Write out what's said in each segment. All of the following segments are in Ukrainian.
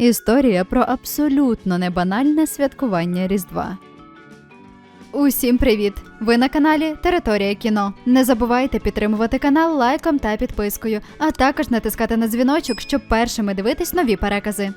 Історія про абсолютно небанальне святкування Різдва. Усім привіт! Ви на каналі Територія кіно. Не забувайте підтримувати канал лайком та підпискою, а також натискати на дзвіночок, щоб першими дивитись нові перекази.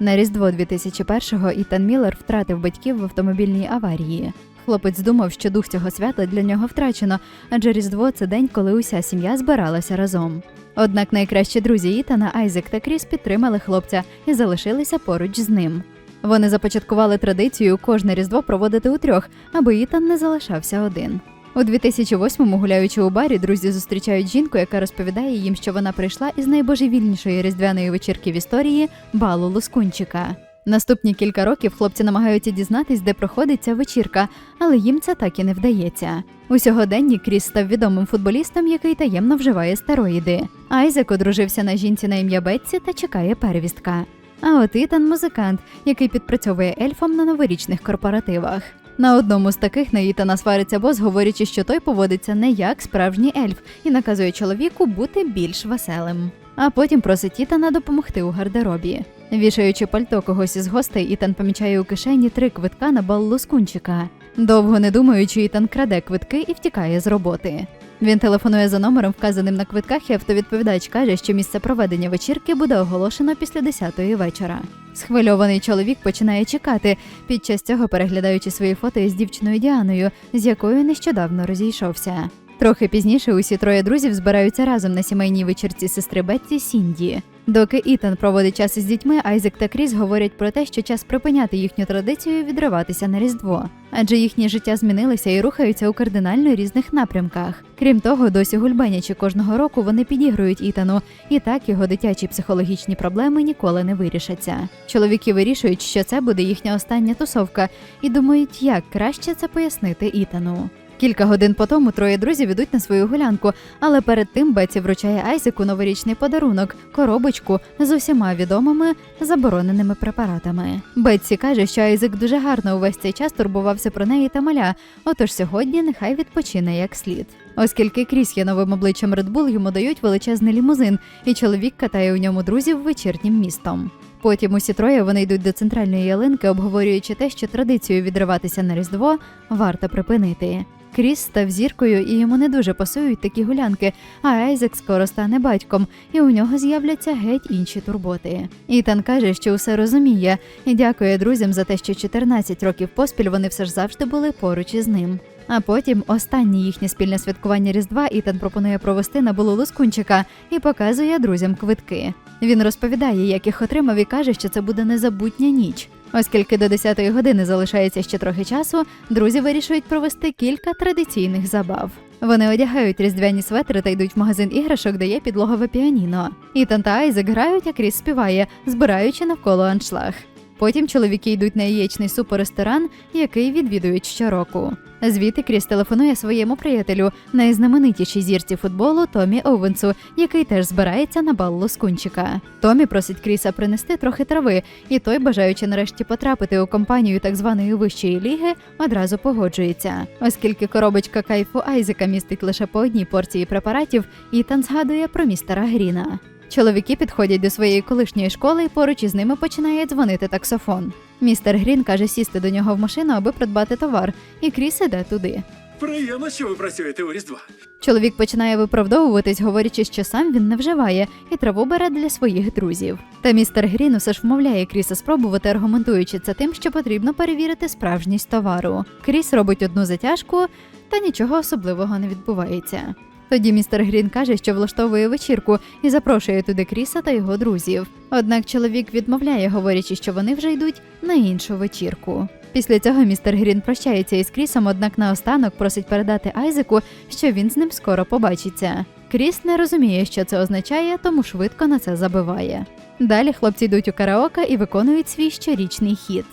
На Різдво 2001-го Ітан Міллер втратив батьків в автомобільній аварії. Хлопець думав, що дух цього свята для нього втрачено, адже Різдво це день, коли уся сім'я збиралася разом. Однак найкращі друзі Ітана Айзек та Кріс підтримали хлопця і залишилися поруч з ним. Вони започаткували традицію кожне різдво проводити у трьох, аби Ітан не залишався один. У 2008-му, гуляючи у барі, друзі зустрічають жінку, яка розповідає їм, що вона прийшла із найбожевільнішої різдвяної вечірки в історії балу Лускунчика. Наступні кілька років хлопці намагаються дізнатись, де проходить ця вечірка, але їм це так і не вдається. У сьогоденні Кріс став відомим футболістом, який таємно вживає стероїди. Айзек одружився на жінці на ім'я Бетсі та чекає перевістка. А от Ітан музикант, який підпрацьовує ельфом на новорічних корпоративах. На одному з таких на Ітана свариться бос, говорячи, що той поводиться не як справжній ельф і наказує чоловіку бути більш веселим. А потім просить Ітана допомогти у гардеробі. Вішаючи пальто когось із гостей, Ітан помічає у кишені три квитка на бал лускунчика. Довго не думаючи, Ітан краде квитки і втікає з роботи. Він телефонує за номером, вказаним на квитках, і автовідповідач каже, що місце проведення вечірки буде оголошено після 10-ї вечора. Схвильований чоловік починає чекати, під час цього переглядаючи свої фото із дівчиною Діаною, з якою нещодавно розійшовся. Трохи пізніше усі троє друзів збираються разом на сімейній вечірці сестри Бетті Сінді. Доки Ітан проводить час із дітьми, Айзек та Кріс говорять про те, що час припиняти їхню традицію відриватися на Різдво, адже їхнє життя змінилися і рухаються у кардинально різних напрямках. Крім того, досі гульбенячи кожного року вони підігрують Ітану, і так його дитячі психологічні проблеми ніколи не вирішаться. Чоловіки вирішують, що це буде їхня остання тусовка, і думають, як краще це пояснити Ітану. Кілька годин по тому троє друзів ідуть на свою гулянку, але перед тим Беці вручає Айзеку новорічний подарунок коробочку з усіма відомими забороненими препаратами. Бетсі каже, що Айзек дуже гарно увесь цей час турбувався про неї та маля, отож сьогодні нехай відпочине як слід. Оскільки Кріс є новим обличчям Red Bull, йому дають величезний лімузин, і чоловік катає у ньому друзів вечірнім містом. Потім усі троє вони йдуть до центральної ялинки, обговорюючи те, що традицію відриватися на Різдво варто припинити. Кріс став зіркою, і йому не дуже пасують такі гулянки, а Айзек скоро стане батьком, і у нього з'являться геть інші турботи. Ітан каже, що усе розуміє, і дякує друзям за те, що 14 років поспіль вони все ж завжди були поруч із ним. А потім останнє їхнє спільне святкування Різдва Ітан пропонує провести на булу Лускунчика і показує друзям квитки. Він розповідає, як їх отримав, і каже, що це буде незабутня ніч. Оскільки до 10-ї години залишається ще трохи часу, друзі вирішують провести кілька традиційних забав. Вони одягають різдвяні светри та йдуть в магазин іграшок, де є підлогове піаніно. Ітан та Айзек грають, а Кріс співає, збираючи навколо аншлаг. Потім чоловіки йдуть на яєчний суп у ресторан, який відвідують щороку. Звідти Кріс телефонує своєму приятелю, найзнаменитішій зірці футболу Томі Оуенсу, який теж збирається на бал Лоскунчика. Томі просить Кріса принести трохи трави, і той, бажаючи нарешті потрапити у компанію так званої вищої ліги, одразу погоджується. Оскільки коробочка кайфу Айзека містить лише по одній порції препаратів, Ітан згадує про містера Гріна. Чоловіки підходять до своєї колишньої школи і поруч із ними починає дзвонити таксофон. Містер Грін каже сісти до нього в машину, аби придбати товар, і Кріс іде туди. Приємно, що ви працюєте у Різдва. Чоловік починає виправдовуватись, говорячи, що сам він не вживає і траву бере для своїх друзів. Та містер Грін усе ж вмовляє Кріса спробувати, аргументуючи це тим, що потрібно перевірити справжність товару. Кріс робить одну затяжку, та нічого особливого не відбувається. Тоді містер Грін каже, що влаштовує вечірку і запрошує туди Кріса та його друзів. Однак чоловік відмовляє, говорячи, що вони вже йдуть на іншу вечірку. Після цього містер Грін прощається із Крісом, однак наостанок просить передати Айзеку, що він з ним скоро побачиться. Кріс не розуміє, що це означає, тому швидко на це забиває. Далі хлопці йдуть у караоке і виконують свій щорічний хіт.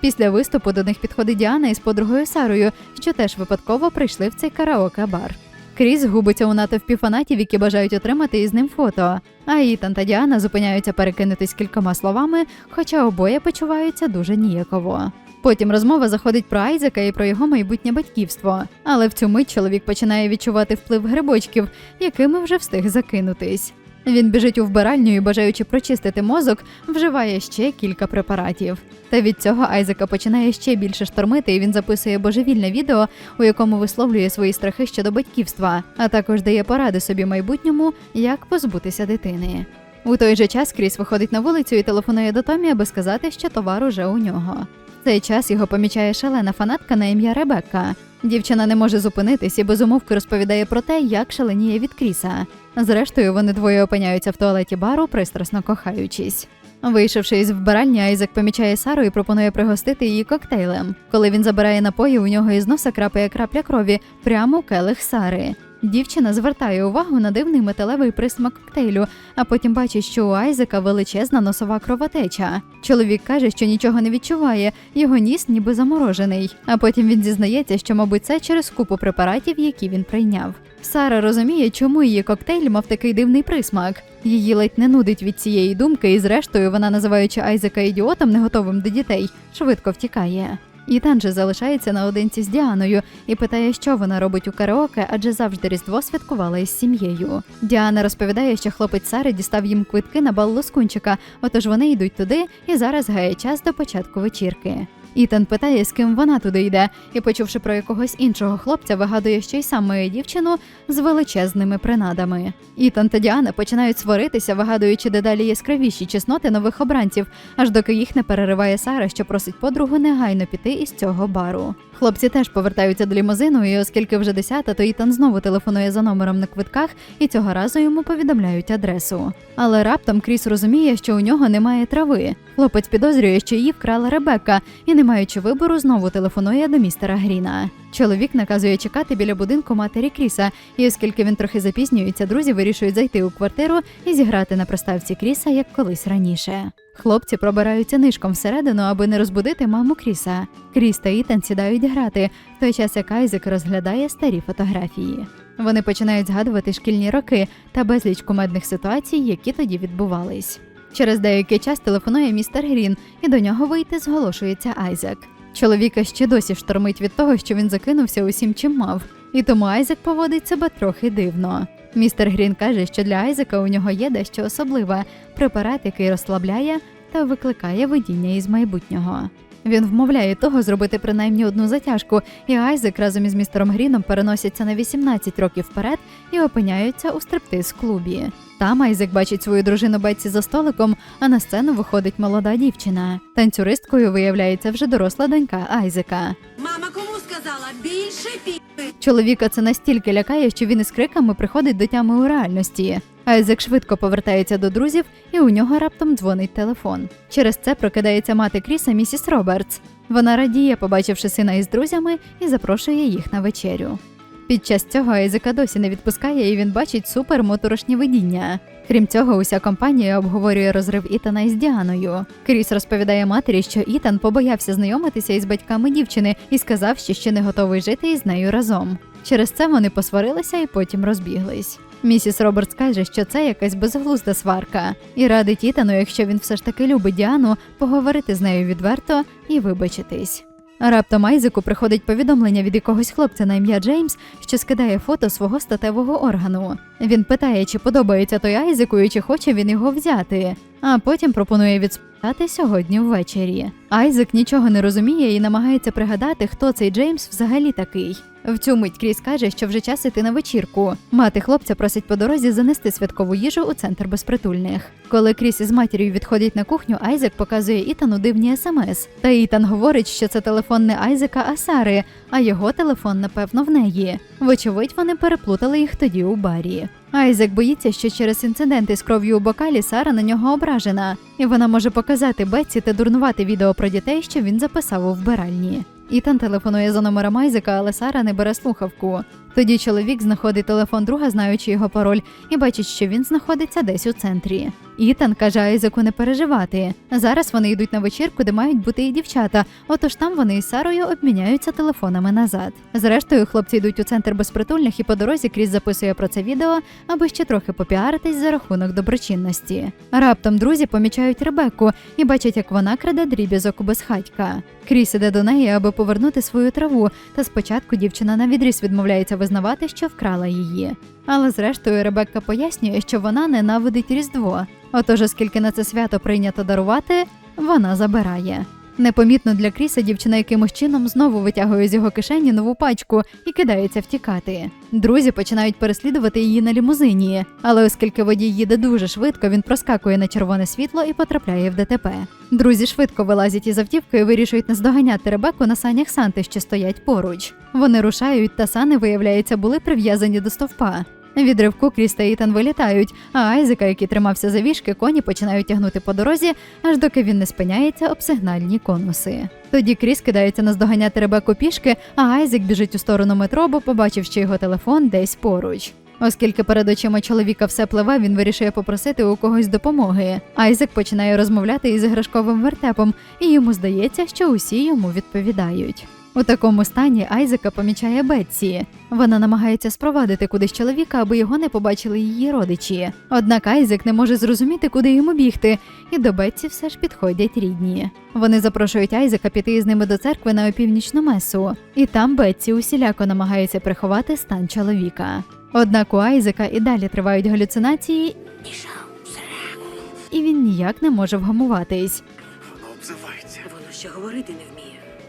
Після виступу до них підходить Діана із подругою Сарою, що теж випадково прийшли в цей караоке-бар. Кріс губиться у натовпі фанатів, які бажають отримати із ним фото. А Ітан та Діана зупиняються перекинутись кількома словами, хоча обоє почуваються дуже ніяково. Потім розмова заходить про Айзека і про його майбутнє батьківство. Але в цю мить чоловік починає відчувати вплив грибочків, якими вже встиг закинутись. Він біжить у вбиральню і, бажаючи прочистити мозок, вживає ще кілька препаратів. Та від цього Айзека починає ще більше штормити, і він записує божевільне відео, у якому висловлює свої страхи щодо батьківства, а також дає поради собі майбутньому, як позбутися дитини. У той же час Кріс виходить на вулицю і телефонує до Томі, аби сказати, що товар уже у нього. В цей час його помічає шалена фанатка на ім'я Ребекка. Дівчина не може зупинитись і безумовки розповідає про те, як шаленіє від Кріса. Зрештою, вони двоє опиняються в туалеті бару, пристрасно кохаючись. Вийшовши із вбиральні, Айзек помічає Сару і пропонує пригостити її коктейлем. Коли він забирає напої, у нього із носа крапає крапля крові прямо у келих Сари. Дівчина звертає увагу на дивний металевий присмак коктейлю, а потім бачить, що у Айзека величезна носова кровотеча. Чоловік каже, що нічого не відчуває, його ніс ніби заморожений. А потім він зізнається, що, мабуть, це через купу препаратів, які він прийняв. Сара розуміє, чому її коктейль мав такий дивний присмак. Її ледь не нудить від цієї думки, і зрештою вона, називаючи Айзека ідіотом, не готовим до дітей, швидко втікає. Ітан же залишається наодинці з Діаною і питає, що вона робить у караоке, адже завжди Різдво святкувала із сім'єю. Діана розповідає, що хлопець Сари дістав їм квитки на бал Лоскунчика, отож вони йдуть туди і зараз гає час до початку вечірки. Ітан питає, з ким вона туди йде, і, почувши про якогось іншого хлопця, вигадує, що й сам дівчину з величезними принадами. Ітан та Діана починають сваритися, вигадуючи дедалі яскравіші чесноти нових обранців, аж доки їх не перериває Сара, що просить подругу негайно піти із цього бару. Хлопці теж повертаються до лімузину, і оскільки вже десята, то Ітан знову телефонує за номером на квитках, і цього разу йому повідомляють адресу. Але раптом Кріс розуміє, що у нього немає трави. Хлопець підозрює, що її вкрала Ребекка, і, не маючи вибору, знову телефонує до містера Гріна. Чоловік наказує чекати біля будинку матері Кріса, і оскільки він трохи запізнюється, друзі вирішують зайти у квартиру і зіграти на приставці Кріса як колись раніше. Хлопці пробираються нишком всередину, аби не розбудити маму Кріса. Кріс та Ітан сідають грати, в той час як Айзек розглядає старі фотографії. Вони починають згадувати шкільні роки та безліч кумедних ситуацій, які тоді відбувались. Через деякий час телефонує містер Грін, і до нього вийти зголошується Айзек. Чоловіка ще досі штормить від того, що він закинувся усім, чим мав, і тому Айзек поводить себе трохи дивно. Містер Грін каже, що для Айзека у нього є дещо особливе препарат, який розслабляє та викликає видіння із майбутнього. Він вмовляє того зробити принаймні одну затяжку, і Айзек разом із містером Гріном переносяться на 18 років вперед і опиняються у стриптиз-клубі. Там Айзек бачить свою дружину Бетсі за столиком, а на сцену виходить молода дівчина. Танцюристкою виявляється вже доросла донька Айзека. Сказала більше пі. Чоловіка це настільки лякає, що він із криками приходить до тями у реальності. Айзек швидко повертається до друзів, і у нього раптом дзвонить телефон. Через це прокидається мати Кріса місіс Робертс. Вона радіє, побачивши сина із друзями, і запрошує їх на вечерю. Під час цього Айзека досі не відпускає, і він бачить супермоторошні видіння. Крім цього, уся компанія обговорює розрив Ітана із Діаною. Кріс розповідає матері, що Ітан побоявся знайомитися із батьками дівчини і сказав, що ще не готовий жити із нею разом. Через це вони посварилися і потім розбіглись. Місіс Робертс каже, що це якась безглузда сварка, і радить Ітану, якщо він все ж таки любить Діану, поговорити з нею відверто і вибачитись. Раптом Айзеку приходить повідомлення від якогось хлопця на ім'я Джеймс, що скидає фото свого статевого органу. Він питає, чи подобається той Айзеку і чи хоче він його взяти, а потім пропонує відспитати сьогодні ввечері. Айзек нічого не розуміє і намагається пригадати, хто цей Джеймс взагалі такий. В цю мить Кріс каже, що вже час іти на вечірку. Мати хлопця просить по дорозі занести святкову їжу у центр безпритульних. Коли Кріс із матір'ю відходять на кухню, Айзек показує Ітану дивні смс. Та Ітан говорить, що це телефон не Айзека, а Сари, а його телефон, напевно, в неї. Вочевидь, вони переплутали їх тоді у барі. Айзек боїться, що через інциденти з кров'ю у бокалі Сара на нього ображена, і вона може показати Бетсі та дурнувати відео про дітей, що він записав у вбиральні. Ітан телефонує за номером Айзека, але Сара не бере слухавку. Тоді чоловік знаходить телефон друга, знаючи його пароль, і бачить, що він знаходиться десь у центрі. Ітан каже Айзеку не переживати. Зараз вони йдуть на вечірку, де мають бути і дівчата. Отож там вони із Сарою обміняються телефонами назад. Зрештою, хлопці йдуть у центр безпритульних, і по дорозі Кріс записує про це відео, аби ще трохи попіаритись за рахунок доброчинності. Раптом друзі помічають Ребекку і бачать, як вона краде дріб'язок у безхатька. Кріс іде до неї, аби повернути свою траву. Та спочатку дівчина на відріз відмовляється визнавати, що вкрала її. Але зрештою Ребекка пояснює, що вона ненавидить Різдво. Отож, оскільки на це свято прийнято дарувати, вона забирає. Непомітно для Кріса дівчина якимось чином знову витягує з його кишені нову пачку і кидається втікати. Друзі починають переслідувати її на лімузині, але оскільки водій їде дуже швидко, він проскакує на червоне світло і потрапляє в ДТП. Друзі швидко вилазять із автівки і вирішують наздоганяти Ребеку на санях Санти, що стоять поруч. Вони рушають, та сани, виявляється, були прив'язані до стовпа. Від ривку Кріс та Ітан вилітають, а Айзека, який тримався за вішки, коні починають тягнути по дорозі, аж доки він не спиняється об сигнальні конуси. Тоді Кріс кидається наздоганяти Ребеку пішки, а Айзек біжить у сторону метро, бо побачив, що його телефон десь поруч. Оскільки перед очима чоловіка все пливе, він вирішує попросити у когось допомоги. Айзек починає розмовляти із іграшковим вертепом, і йому здається, що усі йому відповідають. У такому стані Айзека помічає Бетсі. Вона намагається спровадити кудись чоловіка, аби його не побачили її родичі. Однак Айзек не може зрозуміти, куди йому бігти, і до Бетсі все ж підходять рідні. Вони запрошують Айзека піти з ними до церкви на опівнічну месу, і там Бетсі усіляко намагається приховати стан чоловіка. Однак у Айзека і далі тривають галюцинації, і він ніяк не може вгамуватись. Воно обзивається. Воно ще говорити не.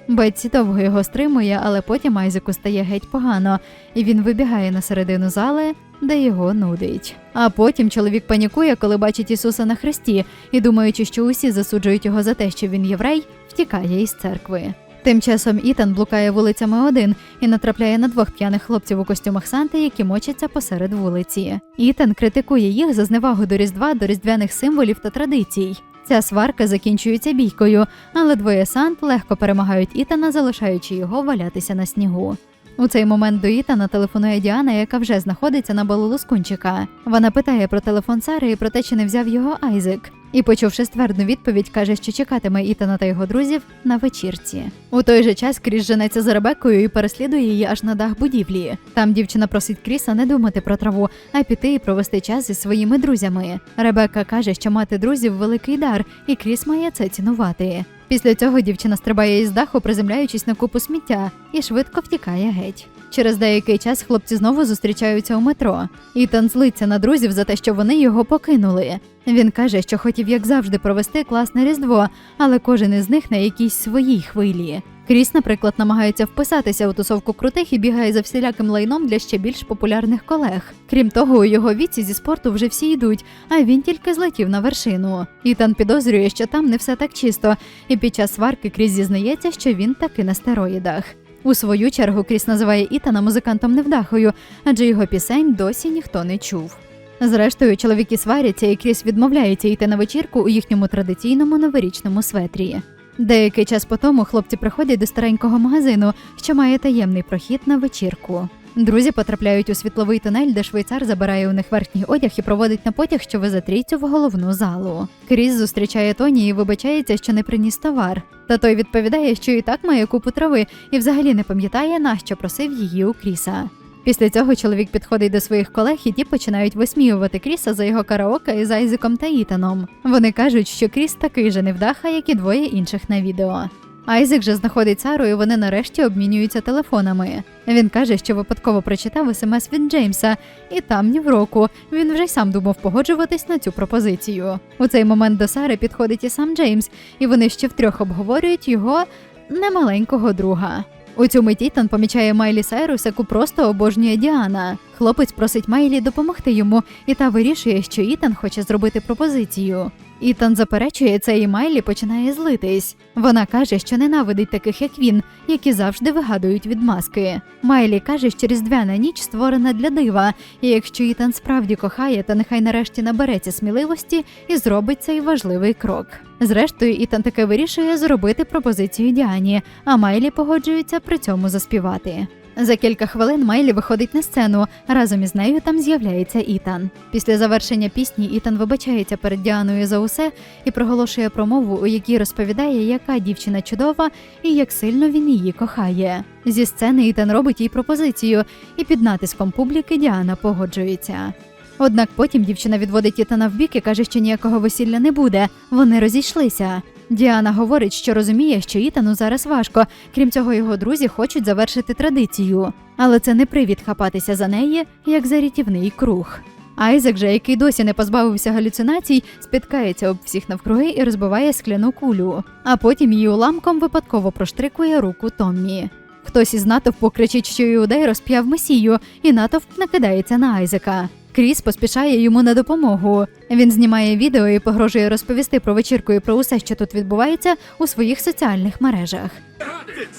Бетсі довго його стримує, але потім Айзеку стає геть погано, і він вибігає на середину зали, де його нудить. А потім чоловік панікує, коли бачить Ісуса на хресті, і думаючи, що усі засуджують його за те, що він єврей, втікає із церкви. Тим часом Ітан блукає вулицями один і натрапляє на двох п'яних хлопців у костюмах Санти, які мочаться посеред вулиці. Ітан критикує їх за зневагу до Різдва, до різдвяних символів та традицій. Ця сварка закінчується бійкою, але двоє Сант легко перемагають Ітана, залишаючи його валятися на снігу. У цей момент до Ітана телефонує Діана, яка вже знаходиться на балу Лускунчика. Вона питає про телефон Сари і про те, чи не взяв його Айзек. І, почувши ствердну відповідь, каже, що чекатиме Ітана та його друзів на вечірці. У той же час Кріс женеться за Ребеккою і переслідує її аж на дах будівлі. Там дівчина просить Кріса не думати про траву, а піти і провести час зі своїми друзями. Ребекка каже, що мати друзів великий дар, і Кріс має це цінувати. Після цього дівчина стрибає із даху, приземляючись на купу сміття, і швидко втікає геть. Через деякий час хлопці знову зустрічаються у метро. Ітан злиться на друзів за те, що вони його покинули. Він каже, що хотів, як завжди, провести класне різдво, але кожен із них на якійсь своїй хвилі. Кріс, наприклад, намагається вписатися у тусовку крутих і бігає за всіляким лайном для ще більш популярних колег. Крім того, у його віці зі спорту вже всі йдуть, а він тільки злетів на вершину. Ітан підозрює, що там не все так чисто, і під час сварки Кріс зізнається, що він таки на стероїдах. У свою чергу Кріс називає Ітана музикантом невдахою, адже його пісень досі ніхто не чув. Зрештою, чоловіки сваряться, і Кріс відмовляється йти на вечірку у їхньому традиційному новорічному светрі. Деякий час по тому хлопці приходять до старенького магазину, що має таємний прохід на вечірку. Друзі потрапляють у світловий тунель, де швейцар забирає у них верхній одяг і проводить на потяг, що везе трійцю в головну залу. Кріс зустрічає Тоні і вибачається, що не приніс товар. Та той відповідає, що і так має купу трави, і взагалі не пам'ятає, на що просив її у Кріса. Після цього чоловік підходить до своїх колег, і ті починають висміювати Кріса за його караоке із Айзеком та Ітаном. Вони кажуть, що Кріс такий же невдаха, як і двоє інших на відео. Айзек же знаходить Сару, і вони нарешті обмінюються телефонами. Він каже, що випадково прочитав смс від Джеймса, і там ні в року він вже й сам думав погоджуватись на цю пропозицію. У цей момент до Сари підходить і сам Джеймс, і вони ще втрьох обговорюють його немаленького друга. У цю мить Ітан помічає Майлі Сайрус, яку просто обожнює Діана. Хлопець просить Майлі допомогти йому, і та вирішує, що Ітан хоче зробити пропозицію. Ітан заперечує це, і Майлі починає злитись. Вона каже, що ненавидить таких, як він, які завжди вигадують відмазки. Майлі каже, що різдвяна ніч створена для дива, і якщо Ітан справді кохає, то нехай нарешті набереться сміливості і зробить цей важливий крок. Зрештою, Ітан таки вирішує зробити пропозицію Діані, а Майлі погоджується при цьому заспівати. За кілька хвилин Майлі виходить на сцену. Разом із нею там з'являється Ітан. Після завершення пісні Ітан вибачається перед Діаною за усе і проголошує промову, у якій розповідає, яка дівчина чудова і як сильно він її кохає. Зі сцени Ітан робить їй пропозицію, і під натиском публіки Діана погоджується. Однак потім дівчина відводить Ітана в бік і каже, що ніякого весілля не буде. Вони розійшлися. Діана говорить, що розуміє, що Ітану зараз важко. Крім цього, його друзі хочуть завершити традицію. Але це не привід хапатися за неї, як за рятівний круг. Айзек же, який досі не позбавився галюцинацій, спіткається об всіх навкруги і розбиває скляну кулю, а потім її уламком випадково проштрикує руку Томмі. Хтось із натовпу кричить, що іудей розп'яв месію, і натовп накидається на Айзека. Кріс поспішає йому на допомогу. Він знімає відео і погрожує розповісти про вечірку і про усе, що тут відбувається, у своїх соціальних мережах.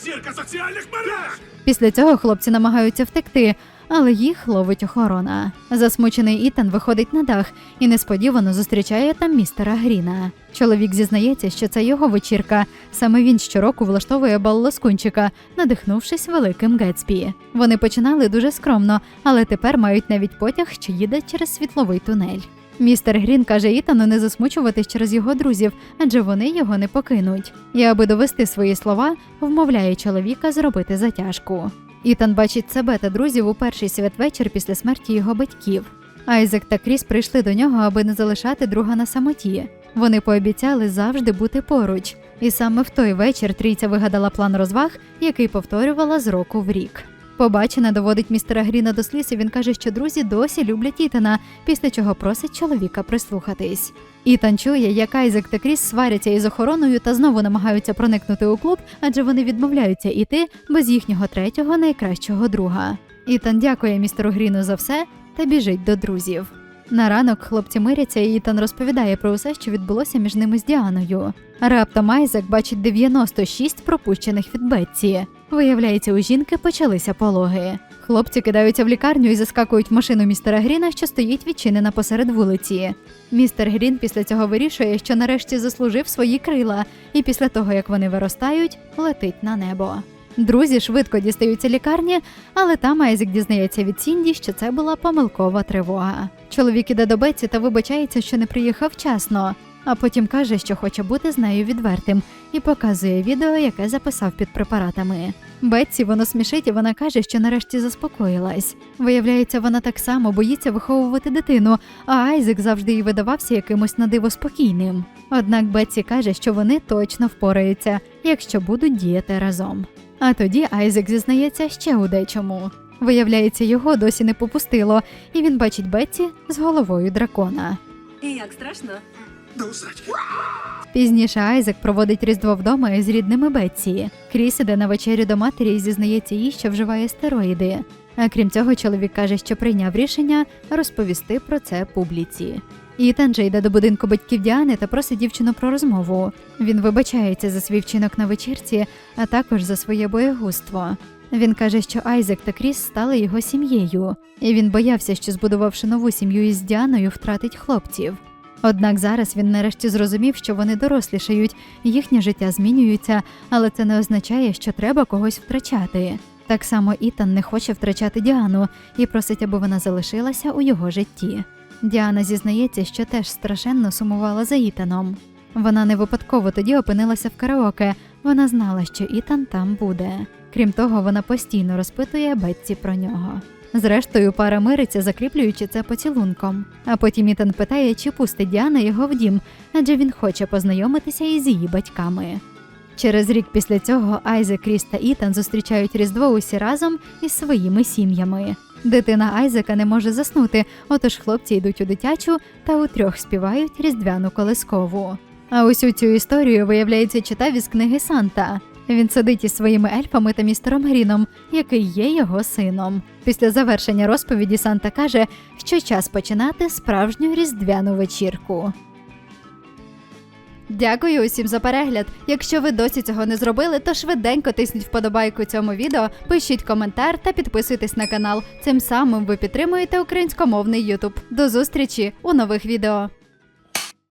Зірка соціальних мереж! Після цього хлопці намагаються втекти, але їх ловить охорона. Засмучений Ітан виходить на дах і несподівано зустрічає там містера Гріна. Чоловік зізнається, що це його вечірка. Саме він щороку влаштовує бал лоскунчика, надихнувшись великим Гетсбі. Вони починали дуже скромно, але тепер мають навіть потяг, що їде через світловий тунель. Містер Грін каже Ітану не засмучуватись через його друзів, адже вони його не покинуть. І аби довести свої слова, вмовляє чоловіка зробити затяжку. Ітан бачить себе та друзів у перший святвечір після смерті його батьків. Айзек та Кріс прийшли до нього, аби не залишати друга на самоті. Вони пообіцяли завжди бути поруч. І саме в той вечір трійця вигадала план розваг, який повторювала з року в рік. Побачене доводить містера Гріна до сліз, і він каже, що друзі досі люблять Ітана, після чого просить чоловіка прислухатись. Ітан чує, як Айзек та Кріс сваряться із охороною та знову намагаються проникнути у клуб, адже вони відмовляються іти без їхнього третього найкращого друга. Ітан дякує містеру Гріну за все та біжить до друзів. На ранок хлопці миряться, і Ітан розповідає про усе, що відбулося між ними з Діаною. Раптом Айзек бачить 96 пропущених від Бетці. Виявляється, у жінки почалися пологи. Хлопці кидаються в лікарню і заскакують в машину містера Гріна, що стоїть відчинена посеред вулиці. Містер Грін після цього вирішує, що нарешті заслужив свої крила, і після того, як вони виростають, летить на небо. Друзі швидко дістаються лікарні, але там Айзек дізнається від Сінді, що це була помилкова тривога. Чоловік іде до Бетці та вибачається, що не приїхав вчасно, а потім каже, що хоче бути з нею відвертим, і показує відео, яке записав під препаратами. Бетці воно смішить, і вона каже, що нарешті заспокоїлась. Виявляється, вона так само боїться виховувати дитину, а Айзек завжди їй видавався якимось надиво спокійним. Однак Бетці каже, що вони точно впораються, якщо будуть діяти разом. А тоді Айзек зізнається ще у дечому. Виявляється, його досі не попустило, і він бачить Бетці з головою дракона. І як страшно? Пізніше Айзек проводить різдво вдома із рідними Бетсі. Кріс іде на вечерю до матері і зізнається їй, що вживає стероїди. А крім цього, чоловік каже, що прийняв рішення розповісти про це публіці. Ітан же йде до будинку батьків Діани та просить дівчину про розмову. Він вибачається за свій вчинок на вечірці, а також за своє боєгузтво. Він каже, що Айзек та Кріс стали його сім'єю, і він боявся, що збудувавши нову сім'ю із Діаною, втратить хлопців. Однак зараз він нарешті зрозумів, що вони дорослішають, їхнє життя змінюється, але це не означає, що треба когось втрачати. Так само Ітан не хоче втрачати Діану і просить, аби вона залишилася у його житті. Діана зізнається, що теж страшенно сумувала за Ітаном. Вона не випадково тоді опинилася в караоке. Вона знала, що Ітан там буде. Крім того, вона постійно розпитує Бетці про нього. Зрештою, пара мириться, закріплюючи це поцілунком. А потім Ітан питає, чи пустить Діана його в дім, адже він хоче познайомитися із її батьками. Через рік після цього Айзек, Кріс та Ітан зустрічають Різдво усі разом із своїми сім'ями. Дитина Айзека не може заснути, отож хлопці йдуть у дитячу та утрьох співають різдвяну колискову. А усю цю історію, виявляється, читав із книги Санта. Він сидить із своїми ельфами та містером Гріном, який є його сином. Після завершення розповіді Санта каже, що час починати справжню різдвяну вечірку. Дякую усім за перегляд. Якщо ви досі цього не зробили, то швиденько тисніть вподобайку цьому відео, пишіть коментар та підписуйтесь на канал. Цим самим ви підтримуєте українськомовний Ютуб. До зустрічі у нових відео.